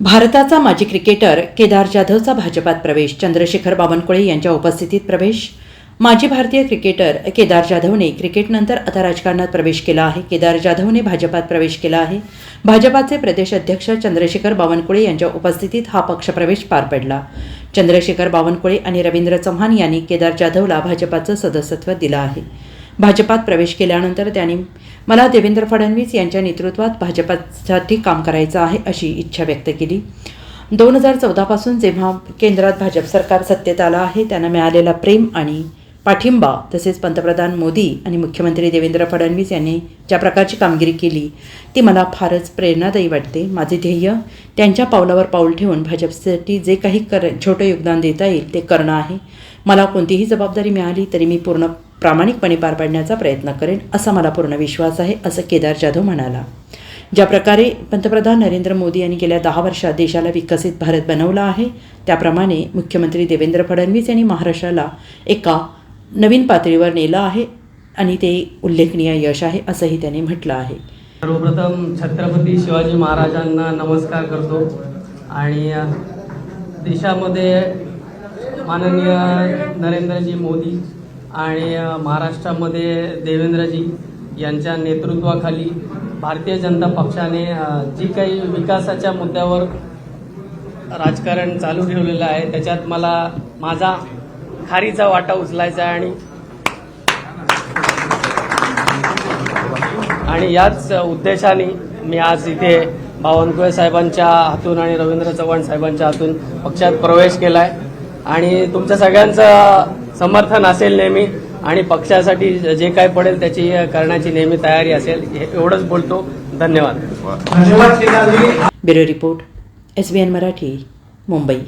भारताचा माजी क्रिकेटर केदार जाधवचा भाजपात प्रवेश चंद्रशेखर बावनकुळे यांच्या उपस्थितीत प्रवेश. माजी भारतीय क्रिकेटर केदार जाधवने क्रिकेटनंतर आता राजकारणात प्रवेश केला आहे. केदार जाधवने भाजपात प्रवेश केला आहे. भाजपाचे प्रदेश अध्यक्ष चंद्रशेखर बावनकुळे यांच्या उपस्थितीत हा पक्षप्रवेश पार पडला. चंद्रशेखर बावनकुळे आणि रवींद्र चव्हाण यांनी केदार जाधवला भाजपाचं सदस्यत्व दिलं आहे. भाजपात प्रवेश केल्यानंतर त्यांनी मला देवेंद्र फडणवीस यांच्या नेतृत्वात भाजपासाठी काम करायचं आहे अशी इच्छा व्यक्त केली. दोन हजार चौदापासून जेव्हा केंद्रात भाजप सरकार सत्तेत आलं आहे त्यांना मिळालेला प्रेम आणि पाठिंबा तसेच पंतप्रधान मोदी आणि मुख्यमंत्री देवेंद्र फडणवीस यांनी ज्या प्रकारची कामगिरी केली ती मला फारच प्रेरणादायी वाटते. माझे ध्येय त्यांच्या पावलावर पाऊल ठेवून भाजपसाठी जे काही कर छोटं योगदान देता येईल ते करणं आहे. मला कोणतीही जबाबदारी मिळाली तरी मी पूर्ण प्रामाणिकपणे पार पाडण्याचा प्रयत्न करेन असा मला पूर्ण विश्वास आहे असं केदार जाधव म्हणाला. ज्या प्रकारे पंतप्रधान नरेंद्र मोदी यांनी गेल्या दहा वर्षात देशाला विकसित भारत बनवला आहे त्याप्रमाणे मुख्यमंत्री देवेंद्र फडणवीस यांनी महाराष्ट्राला एका नवीन पातळीवर नेलं आहे आणि ते उल्लेखनीय यश आहे असंही त्यांनी म्हटलं आहे. सर्वप्रथम छत्रपती शिवाजी महाराजांना नमस्कार करतो. आणि देशामध्ये माननीय नरेंद्रजी मोदी आणि महाराष्ट्रामध्ये देवेंद्रजी यांच्या नेतृत्वाखाली भारतीय जनता पक्षाने जी काही विकासाच्या मुद्द्यावर राजकारण चालू ठेवलेलं आहे त्याच्यात मला माझा खारीचा वाटा उचलायचा आणि आणि याच उद्देशाने मी आज इथे बावनकुळे साहेबांच्या हातून आणि रवींद्र चव्हाण साहेबांच्या हातून पक्षात प्रवेश केला आहे आणि तुमच्या सगळ्यांचं समर्थन असेल नेहमी आणि पक्षासाठी जे काय पडेल त्याची करण्याची नेहमी तयारी असेल हे एवढंच बोलतो. धन्यवाद. Bureau report S B N Marathi Mumbai.